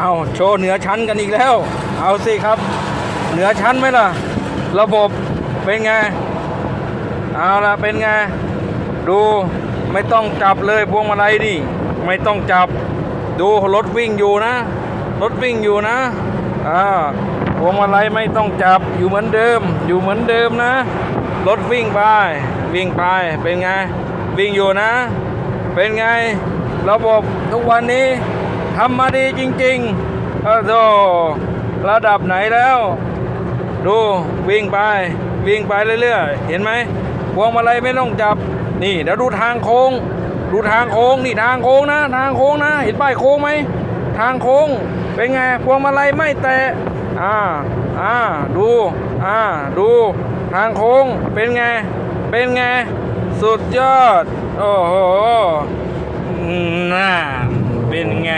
เอาโชว์เหนือชั้นกันอีกแล้ว เอาสิครับ เหนือชั้นไหมล่ะ ระบบเป็นไง เอาละเป็นไง ดูไม่ต้องจับเลยพวงมาลัยนี่ ไม่ต้องจับ ดูรถวิ่งอยู่นะ รถวิ่งอยู่นะ อ่าพวงมาลัยไม่ต้องจับอยู่เหมือนเดิม อยู่เหมือนเดิมนะ รถวิ่งไป วิ่งไป เป็นไง วิ่งอยู่นะ เป็นไง ระบบทุกวันนี้ ทำมาดีจริงๆโอ้โหระดับไหนแล้ว ดูวิ่งไป วิ่งไปเรื่อยๆ เห็นไหมพวงมาลัยไม่ต้องจับ นี่เดี๋ยวดูทางโค้ง ดูทางโค้งนี่ทางโค้งนะ ทางโค้งนะ เห็นป้ายโค้งไหม ทางโค้ง เป็นไง พวงมาลัยไม่แตะ อ่า อ่า ดู อ่า ดู ทางโค้ง เป็นไง เป็นไง สุดยอด โอ้โหน่าเป็นไง